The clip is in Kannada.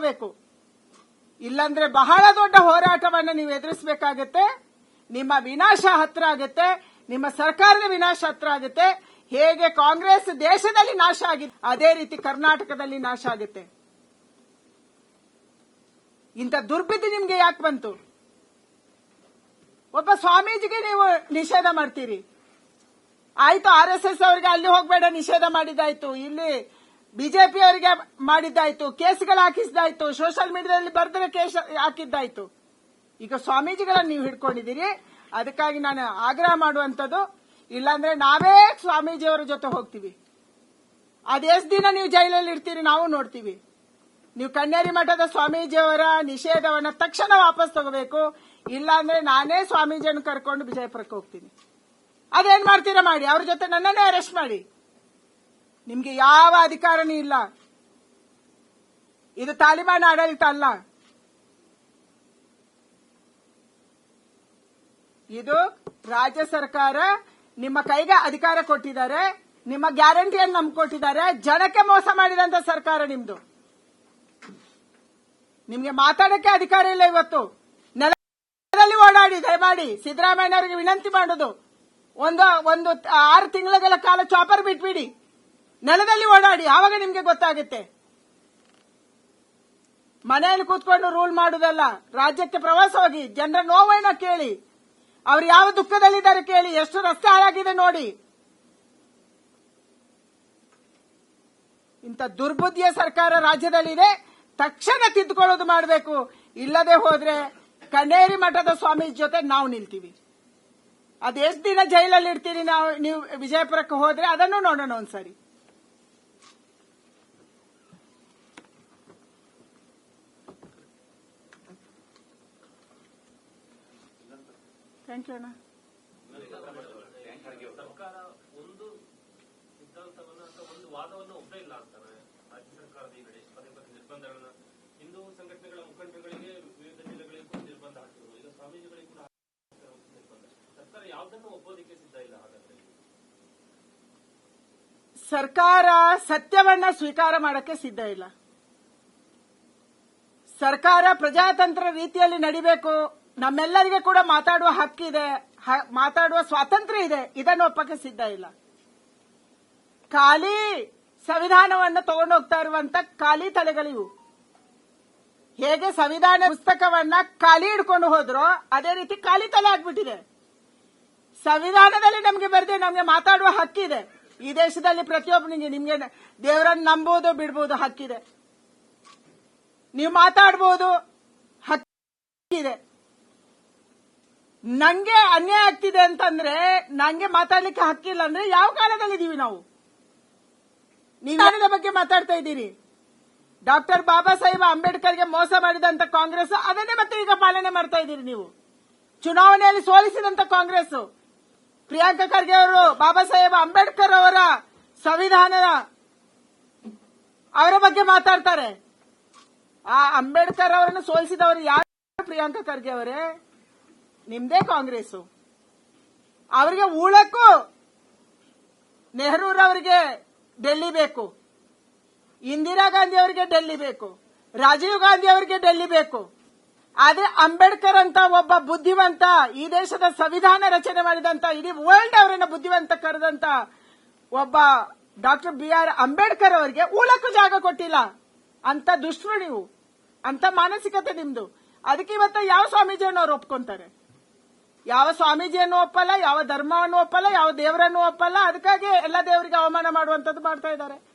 ತಗೋಬೇಕು ಇಲ್ಲಾಂದ್ರೆ ಬಹಳ ದೊಡ್ಡ ಹೋರಾಟವನ್ನು ನೀವು ಎದುರಿಸಬೇಕಾಗತ್ತೆ. ನಿಮ್ಮ ವಿನಾಶ ಹತ್ರ ಆಗುತ್ತೆ, ನಿಮ್ಮ ಸರ್ಕಾರದ ವಿನಾಶ ಹತ್ರ ಆಗುತ್ತೆ. ಹೇಗೆ ಕಾಂಗ್ರೆಸ್ ದೇಶದಲ್ಲಿ ನಾಶ ಆಗಿದೆ, ಅದೇ ರೀತಿ ಕರ್ನಾಟಕದಲ್ಲಿ ನಾಶ ಆಗುತ್ತೆ. ಇಂಥ ದುರ್ಬುದ್ಧಿ ನಿಮ್ಗೆ ಯಾಕೆ ಬಂತು? ಒಬ್ಬ ಸ್ವಾಮೀಜಿಗೆ ನೀವು ನಿಷೇಧ ಮಾಡ್ತೀರಿ. ಆಯ್ತು, ಆರ್ ಎಸ್ ಎಸ್ ಅವರಿಗೆ ಅಲ್ಲಿ ಹೋಗ್ಬೇಡ, ನಿಷೇಧ ಮಾಡಿದಾಯ್ತು ಇಲ್ಲಿ ಬಿಜೆಪಿ ಅವರಿಗೆ ಮಾಡಿದ್ದಾಯ್ತು, ಕೇಸ್ಗಳು ಹಾಕಿಸಿದಾಯ್ತು ಸೋಷಿಯಲ್ ಮೀಡಿಯಾದಲ್ಲಿ ಬರೆದ್ರೆ ಕೇಸ್ ಹಾಕಿದ್ದಾಯ್ತು. ಈಗ ಸ್ವಾಮೀಜಿಗಳನ್ನ ನೀವು ಹಿಡ್ಕೊಂಡಿದ್ದೀರಿ, ಅದಕ್ಕಾಗಿ ನಾನು ಆಗ್ರಹ ಮಾಡುವಂಥದ್ದು, ಇಲ್ಲಾಂದ್ರೆ ನಾವೇ ಸ್ವಾಮೀಜಿಯವರ ಜೊತೆ ಹೋಗ್ತೀವಿ. ಅದೆಷ್ಟು ದಿನ ನೀವು ಜೈಲಲ್ಲಿ ಇರ್ತೀರಿ ನಾವು ನೋಡ್ತೀವಿ. ನೀವು ಕನ್ಯಾರಿ ಮಠದ ಸ್ವಾಮೀಜಿಯವರ ನಿಷೇಧವನ್ನ ತಕ್ಷಣ ವಾಪಸ್ ತಗೋಬೇಕು, ಇಲ್ಲಾಂದ್ರೆ ನಾನೇ ಸ್ವಾಮೀಜಿಯನ್ನು ಕರ್ಕೊಂಡು ವಿಜಯಪುರಕ್ಕೆ ಹೋಗ್ತೀನಿ. ಅದೇನ್ ಮಾಡ್ತೀರಾ ಮಾಡಿ, ಅವ್ರ ಜೊತೆ ನನ್ನನ್ನೇ ಅರೆಸ್ಟ್ ಮಾಡಿ. ನಿಮ್ಗೆ ಯಾವ ಅಧಿಕಾರನೂ ಇಲ್ಲ. ಇದು ತಾಲಿಬಾನ್ ಆಡಳಿತ ಅಲ್ಲ. ಇದು ರಾಜ್ಯ ಸರ್ಕಾರ ನಿಮ್ಮ ಕೈಗೆ ಅಧಿಕಾರ ಕೊಟ್ಟಿದ್ದಾರೆ, ನಿಮ್ಮ ಗ್ಯಾರಂಟಿಯನ್ನು ನಮ್ಗೆ ಕೊಟ್ಟಿದ್ದಾರೆ ಜನಕ್ಕೆ ಮೋಸ ಮಾಡಿದಂತ ಸರ್ಕಾರ ನಿಮ್ದು. ನಿಮ್ಗೆ ಮಾತಾಡಕ್ಕೆ ಅಧಿಕಾರ ಇಲ್ಲ ಇವತ್ತು. ನೆಲದಲ್ಲಿ ಓಡಾಡಿ, ದಯಮಾಡಿ ಸಿದ್ದರಾಮಯ್ಯ ಅವರಿಗೆ ವಿನಂತಿ ಮಾಡೋದು. ಒಂದು ಒಂದು, ಆರು ತಿಂಗಳ ಕಾಲ ಚಾಪರ್ ಬಿಟ್ಬಿಡಿ. ನೆಲದಲ್ಲಿ ಓಡಾಡಿ, ಆವಾಗ ನಿಮ್ಗೆ ಗೊತ್ತಾಗುತ್ತೆ. ಮನೆಯಲ್ಲಿ ಕೂತ್ಕೊಂಡು ರೂಲ್ ಮಾಡುದಲ್ಲ, ರಾಜ್ಯಕ್ಕೆ ಪ್ರವಾಸ ಹೋಗಿ, ಜನರ ನೋವನ್ನ ಕೇಳಿ, ಅವ್ರು ಯಾವ ದುಃಖದಲ್ಲಿದ್ದಾರೆ ಕೇಳಿ, ಎಷ್ಟು ರಸ್ತೆ ಹಾಳಾಗಿದೆ ನೋಡಿ. ಇಂಥ ದುರ್ಬುದ್ಧಿಯ ಸರ್ಕಾರ ರಾಜ್ಯದಲ್ಲಿದೆ, ತಕ್ಷಣ ತಿದ್ದುಕೊಳ್ಳೋದು ಮಾಡಬೇಕು. ಇಲ್ಲದೆ ಹೋದ್ರೆ, ಕಣ್ಣೇರಿ ಮಠದ ಸ್ವಾಮೀಜಿ ಜೊತೆ ನಾವು ನಿಲ್ತೀವಿ. ಅದೆಷ್ಟು ದಿನ ಜೈಲಲ್ಲಿ ಇಡ್ತೀರಿ ನಾವು, ನೀವು ವಿಜಯಪುರಕ್ಕೆ ಹೋದ್ರೆ ಅದನ್ನು ನೋಡೋಣ ಒಂದ್ಸರಿ. ಥ್ಯಾಂಕ್ ಯು ಅಣ್ಣ. ಸರ್ಕಾರ ಒಂದು ಸಿದ್ಧಾಂತವನ್ನು ಅಥವಾ ಒಂದು ವಾದವನ್ನು ಒಬ್ಬರೇ ಇಲ್ಲ ಅಂತಾರೆ. ರಾಜ್ಯ ಸರ್ಕಾರದ ಈ ಕಡೆ ಪದೇ ಪದೇ ನಿರ್ಬಂಧಗಳನ್ನ ಹಿಂದೂ ಸಂಘಟನೆಗಳ ಮುಖಂಡರುಗಳಿಗೆ ವಿವಿಧ ಜಿಲ್ಲೆಗಳಿಗೂ ಕೂಡ ನಿರ್ಬಂಧ ಹಾಕಿದ್ರು. ಈಗ ಸ್ವಾಮೀಜಿಗಳಿಗೆ ಕೂಡ ನಿರ್ಬಂಧ. ಸರ್ಕಾರ ಯಾವುದನ್ನು ಒಪ್ಪೋದಕ್ಕೆ ಸಿದ್ಧ ಇಲ್ಲ ಹಾಗಾದ್ರೆ? ಸರ್ಕಾರ ಸತ್ಯವನ್ನ ಸ್ವೀಕಾರ ಮಾಡಕ್ಕೆ ಸಿದ್ಧ ಇಲ್ಲ. ಸರ್ಕಾರ ಪ್ರಜಾತಂತ್ರ ರೀತಿಯಲ್ಲಿ ನಡಿಬೇಕು. ನಮ್ಮೆಲ್ಲರಿಗೆ ಕೂಡ ಮಾತಾಡುವ ಹಕ್ಕಿದೆ ಮಾತಾಡುವ ಸ್ವಾತಂತ್ರ್ಯ ಇದೆ. ಇದನ್ನು ಒಪ್ಪಕ್ಕೆ ಸಿದ್ಧ ಇಲ್ಲ. ಖಾಲಿ ಸಂವಿಧಾನವನ್ನು ತಗೊಂಡೋಗ್ತಾ ಇರುವಂತ ಖಾಲಿ ತಲೆಗಳಿವು. ಹೇಗೆ ಸಂವಿಧಾನ ಪುಸ್ತಕವನ್ನ ಖಾಲಿ ಹಿಡ್ಕೊಂಡು ಹೋದ್ರೋ ಅದೇ ರೀತಿ ಖಾಲಿ ತಲೆ ಆಗ್ಬಿಟ್ಟಿದೆ. ಸಂವಿಧಾನದಲ್ಲಿ ನಮಗೆ ಬರೆದೆ ನಮಗೆ ಮಾತಾಡುವ ಹಕ್ಕಿದೆ ಈ ದೇಶದಲ್ಲಿ ಪ್ರತಿಯೊಬ್ಬನಿಗೆ ನಿಮ್ಗೆ ದೇವರನ್ನು ನಂಬುವುದು, ಬಿಡ್ಬೋದು ಹಕ್ಕಿದೆ. ನೀವು ಮಾತಾಡ್ಬೋದು ಹಕ್ಕಿದೆ ನಂಗೆ ಅನ್ಯಾಯ ಆಗ್ತಿದೆ ಅಂತಂದ್ರೆ, ನಂಗೆ ಮಾತಾಡ್ಲಿಕ್ಕೆ ಹಕ್ಕಿಲ್ಲ ಅಂದ್ರೆ ಯಾವ ಕಾಲದಲ್ಲಿ ಇದೀವಿ ನಾವು ನೀವು ಬಗ್ಗೆ ಮಾತಾಡ್ತಾ ಇದ್ದೀರಿ. ಡಾಕ್ಟರ್ ಬಾಬಾ ಸಾಹೇಬ್ ಅಂಬೇಡ್ಕರ್ಗೆ ಮೋಸ ಮಾಡಿದಂತ ಕಾಂಗ್ರೆಸ್ ಅದನ್ನೇ ಮತ್ತೆ ಈಗ ಪಾಲನೆ ಮಾಡ್ತಾ ಇದ್ದೀರಿ ನೀವು. ಚುನಾವಣೆಯಲ್ಲಿ ಸೋಲಿಸಿದಂತ ಕಾಂಗ್ರೆಸ್ ಪ್ರಿಯಾಂಕಾ ಖರ್ಗೆ ಅವರು, ಬಾಬಾ ಸಾಹೇಬ್ ಅಂಬೇಡ್ಕರ್ ಅವರ ಸಂವಿಧಾನದ ಅವರ ಬಗ್ಗೆ ಮಾತಾಡ್ತಾರೆ. ಆ ಅಂಬೇಡ್ಕರ್ ಅವರನ್ನು ಸೋಲಿಸಿದವರು ಯಾರು? ಪ್ರಿಯಾಂಕಾ ಖರ್ಗೆ ಅವರೇ. ನಿಮ್ದೇ ಕಾಂಗ್ರೆಸ್ ಅವರಿಗೆ ಉಳಕ್ಕೂ ನೆಹರೂರವರಿಗೆ ಡೆಲ್ಲಿ ಬೇಕು. ಇಂದಿರಾ ಗಾಂಧಿ ಅವರಿಗೆ ಡೆಲ್ಲಿ ಬೇಕು. ರಾಜೀವ್ ಗಾಂಧಿ ಅವರಿಗೆ ಡೆಲ್ಲಿ ಬೇಕು. ಆದ್ರೆ ಅಂಬೇಡ್ಕರ್ ಅಂತ ಒಬ್ಬ ಬುದ್ಧಿವಂತ ಈ ದೇಶದ ಸಂವಿಧಾನ ರಚನೆ ಮಾಡಿದಂತ, ಇಡೀ ವರ್ಲ್ಡ್ ಅವರನ್ನ ಬುದ್ಧಿವಂತ ಕರೆದಂತ ಒಬ್ಬ ಡಾಕ್ಟರ್ ಬಿ ಆರ್ ಅಂಬೇಡ್ಕರ್ ಅವರಿಗೆ ಉಳಕ್ಕೂ ಜಾಗ ಕೊಟ್ಟಿಲ್ಲ. ಅಂತ ದುಷ್ಟರು ನೀವು ಅಂತ ಮಾನಸಿಕತೆ ನಿಮ್ದು. ಅದಕ್ಕೆ ಇವತ್ತು ಯಾವ ಸ್ವಾಮೀಜಿಯನ್ನು ಅವ್ರು ಒಪ್ಕೊಂತಾರೆ? ಯಾವ ಸ್ವಾಮೀಜಿಯನ್ನು ಒಪ್ಪಲ್ಲ, ಯಾವ ಧರ್ಮವನ್ನು ಒಪ್ಪಲ್ಲ, ಯಾವ ದೇವರನ್ನು ಒಪ್ಪಲ್ಲ, ಅದಕ್ಕಾಗಿ ಎಲ್ಲ ದೇವರಿಗೆ ಅವಮಾನ ಮಾಡುವಂತದ್ದು ಮಾಡ್ತಾ ಇದ್ದಾರೆ.